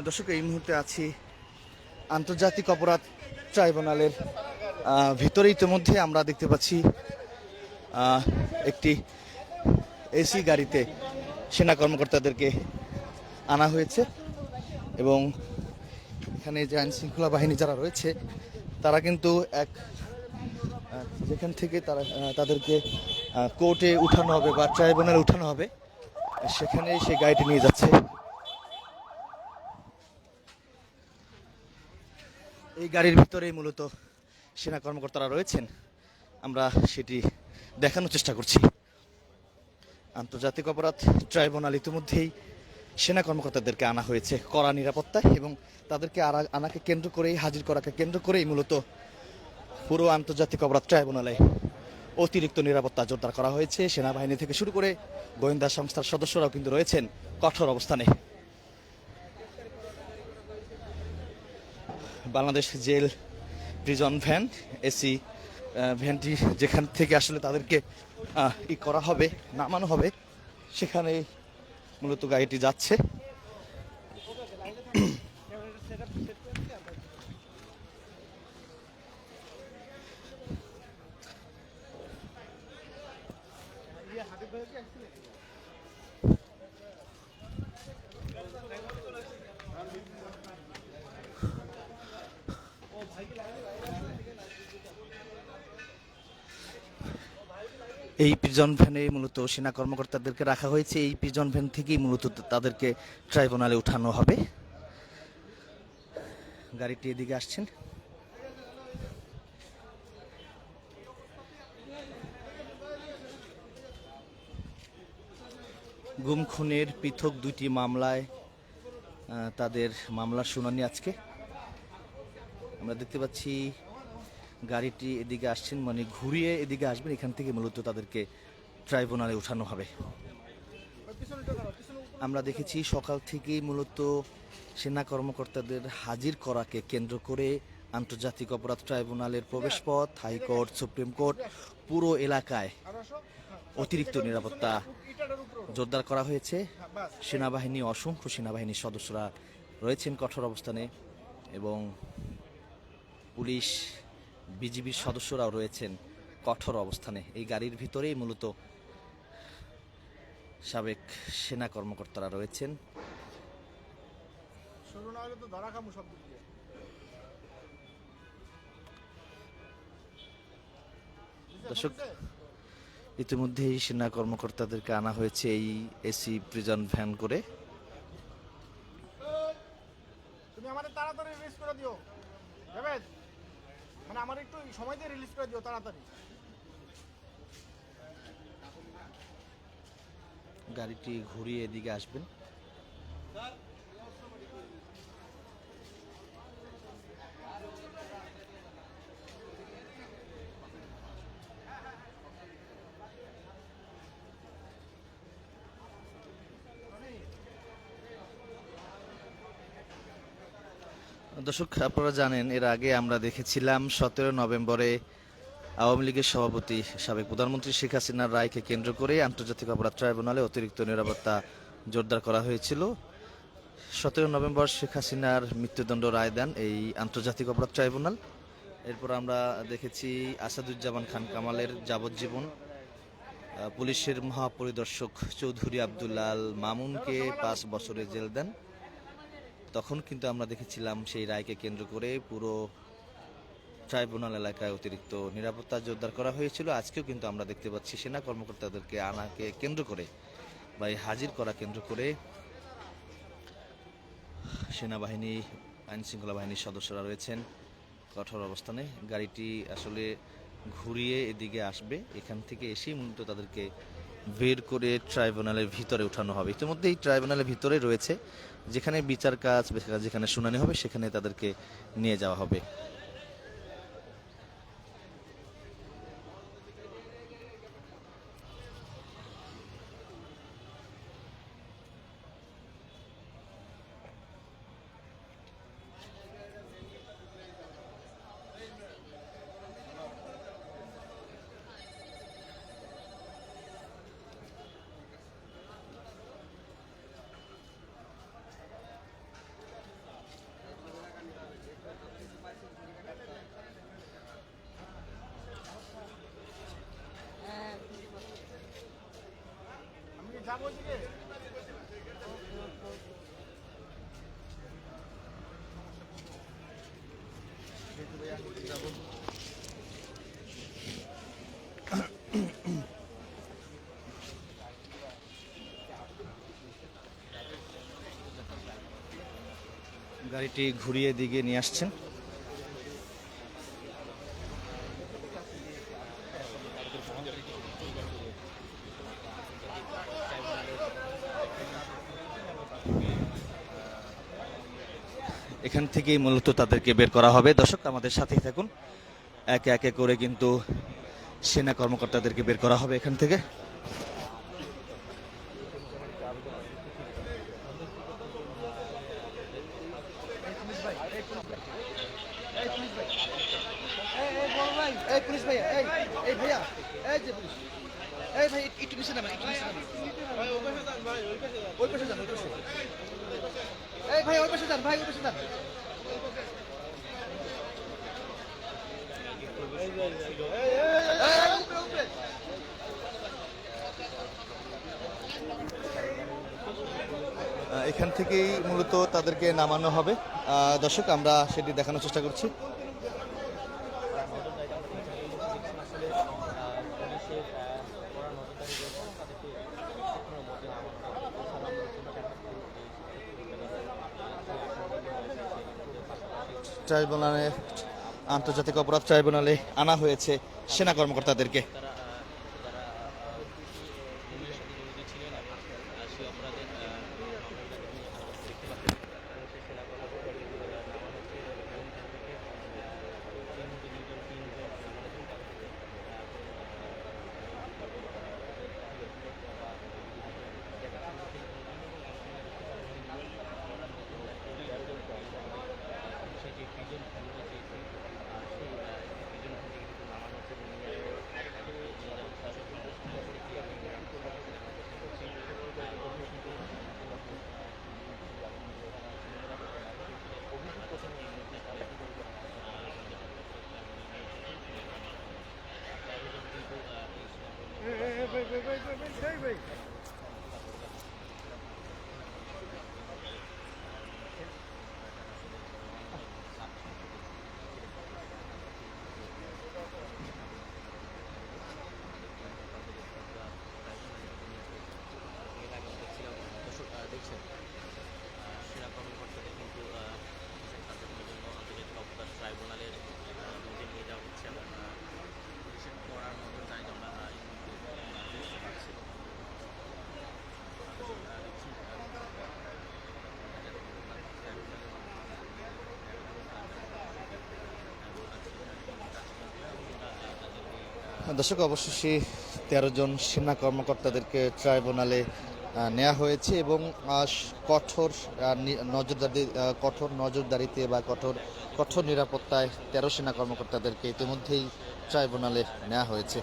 দর্শক, এই মুহূর্তে আছি আন্তর্জাতিক অপরাধ ট্রাইব্যুনালের ভিতরে। ইতিমধ্যে আমরা দেখতে পাচ্ছি একটি এসি গাড়িতে সেনা কর্মকর্তাদেরকে আনা হয়েছে এবং এখানে যে আইন শৃঙ্খলা বাহিনী যারা রয়েছে, তারা কিন্তু এক যেখান থেকে তারা তাদেরকে কোর্টে উঠানো হবে বা ট্রাইব্যুনালে উঠানো হবে, সেখানে সেই গাড়িটি নিয়ে যাচ্ছে। এই গাড়ির ভিতরেই মূলত সেনা কর্মকর্তারা রয়েছেন। আমরা সেটি দেখানোর চেষ্টা করছি। আন্তর্জাতিক অপরাধ ট্রাইব্যুনাল ইতিমধ্যেই সেনা কর্মকর্তাদেরকে আনা হয়েছে কড়া নিরাপত্তায় এবং তাদেরকে আনা- আনাকে কেন্দ্র করেই, হাজির করাকে কেন্দ্র করেই মূলত পুরো আন্তর্জাতিক অপরাধ ট্রাইব্যুনালে অতিরিক্ত নিরাপত্তা জোরদার করা হয়েছে। সেনাবাহিনী থেকে শুরু করে গোয়েন্দা সংস্থার সদস্যরাও কিন্তু রয়েছেন কঠোর অবস্থানে। Bangladesh jail prison van AC ভ্যানটি যেখান থেকে আসলে তাদেরকে ই করা হবে, নামানো হবে সেখানে মূলত গাড়িটি যাচ্ছে। এই প্রিজন ভ্যানে মূলত সেনা কর্মকর্তাদেরকে রাখা হয়েছে। এই প্রিজন ভ্যান থেকেই মূলত তাদেরকে ট্রাইব্যুনালে উঠানো হবে। গাড়িটি এদিকে আসছেন। গুম খুনের পৃথক দুইটি মামলায় তাদের মামলার শুনানি আজকে। আমরা দেখতে পাচ্ছি গাড়িটি এদিকে আসছেন মানে ঘুরিয়ে এদিকে আসবেন। এখান থেকে মূলত তাদেরকে ট্রাইব্যুনালে উঠানো হবে। আমরা দেখেছি সকাল থেকেই মূলত সেনা কর্মকর্তাদের হাজির করাকে কেন্দ্র করে আন্তর্জাতিক অপরাধ ট্রাইব্যুনালের প্রবেশপথ, হাইকোর্ট, সুপ্রিম কোর্ট, পুরো এলাকায় অতিরিক্ত নিরাপত্তা জোরদার করা হয়েছে। সেনাবাহিনী, অসংখ্য সেনাবাহিনীর সদস্যরা রয়েছেন কঠোর অবস্থানে এবং পুলিশ বিজিবির সদস্যরাও রয়েছেন কঠোর অবস্থানে। এই গাড়ির ভিতরেই মূলত সাবেক সেনা কর্মকর্তারা রয়েছেন। দর্শক ইতিমধ্যেই সেনা কর্মকর্তাদেরকে আনা হয়েছে এই এসি প্রিজন ভ্যান করে তুমি আমাদের তাড়াতাড়ি রিলিজ করে দিও জাভেদ মানে আমার একটু সময় দিয়ে রিলিজ করে দিও তাড়াতাড়ি। গাড়িটি ঘুরিয়ে এদিকে আসবেন। দর্শক, আপনারা জানেন, এর আগে আমরা দেখেছিলাম সতেরো নভেম্বরে আওয়ামী লীগের সভাপতি, সাবেক প্রধানমন্ত্রী শেখ হাসিনার রায়কে কেন্দ্র করে আন্তর্জাতিক অপরাধ ট্রাইব্যুনালে অতিরিক্ত নিরাপত্তা জোরদার করা হয়েছিল। সতেরো নভেম্বর শেখ হাসিনার মৃত্যুদণ্ড রায় দেন এই আন্তর্জাতিক অপরাধ ট্রাইব্যুনাল। এরপর আমরা দেখেছি আসাদুজ্জামান খান কামালের যাবজ্জীবন। পুলিশের মহাপরিদর্শক চৌধুরী আব্দুল্লাল মামুনকে পাঁচ বছরের জেল দেন। তখন কিন্তু আমরা দেখেছিলাম সেই রায়কে কেন্দ্র করে পুরো ট্রাইব্যুনাল এলাকায় অতিরিক্ত নিরাপত্তা জোরদার করা হয়েছিল। আজকেও কিন্তু আমরা দেখতে পাচ্ছি সেনা কর্মকর্তাদেরকে আনাকে কেন্দ্র করে বা এই হাজির করা কেন্দ্র করে সেনাবাহিনী আইন শৃঙ্খলা বাহিনীর সদস্যরা রয়েছেন। কঠোর অবস্থানে গাড়িটি আসলে ঘুরিয়ে এদিকে আসবে। এখান থেকে এসেই মূলত তাদেরকে বের করে ট্রাইব্যুনালের ভিতরে উঠানো হবে। ইতিমধ্যেই ট্রাইব্যুনালের ভিতরে রয়েছে। যেখানে বিচার কাজ যেখানে শুনানি হবে, সেখানে তাদেরকে নিয়ে যাওয়া হবে। গাড়িটি ঘুরিয়ে দিকে নিয়ে আসছেন। এখান থেকেই মূলত তাদেরকে বের করা হবে। দর্শক, আমাদের সাথেই থাকুন। একে একে করে কিন্তু সেনা কর্মকর্তাদেরকে বের করা হবে এখান থেকে। ভাই একটু নামেন একটু নামেন ওই পাশে যান ওই পাশে ভাই ওই পাশে যান। ভাই পাশে যান, ভাই পাশে যান। এখান থেকেই মূলত তাদেরকে নামানো হবে। দর্শক, আমরা সেটি দেখানোর চেষ্টা করছি। ট্রাইব্যুনালে আন্তর্জাতিক অপরাধ ট্রাইব্যুনালে আনা হয়েছে সেনা কর্মকর্তাদেরকে। ট্রাইব্যুনালের মধ্যে নিয়ে যাওয়া হচ্ছে এবং পুলিশের করার নজর জানি আমরা বুঝতে পারছি দর্শক, অবশেষে তেরো জন সেনা কর্মকর্তাদেরকে ট্রাইব্যুনালে নেওয়া হয়েছে এবং কঠোর নজরদারি কঠোর নজরদারিতে বা কঠোর কঠোর নিরাপত্তায় তেরো সেনা কর্মকর্তাদেরকে ইতিমধ্যেই ট্রাইব্যুনালে নেওয়া হয়েছে।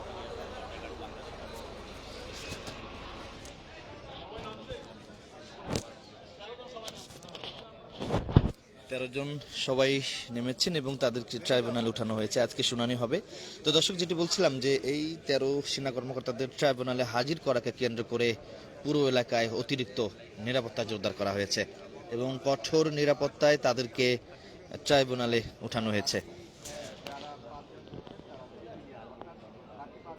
তেরো জন সবাই নেমেছেন এবং তাদেরকে ট্রাইব্যুনালে উঠানো হয়েছে। আজকে শুনানি হবে। তো দর্শক, যেটি বলছিলাম যে এই তেরো সেনা কর্মকর্তাদের ট্রাইব্যুনালে হাজির করাকে কেন্দ্র করে পুরো এলাকায় অতিরিক্ত নিরাপত্তা জোরদার করা হয়েছে এবং কঠোর নিরাপত্তায় তাদেরকে ট্রাইব্যুনালে উঠানো হয়েছে।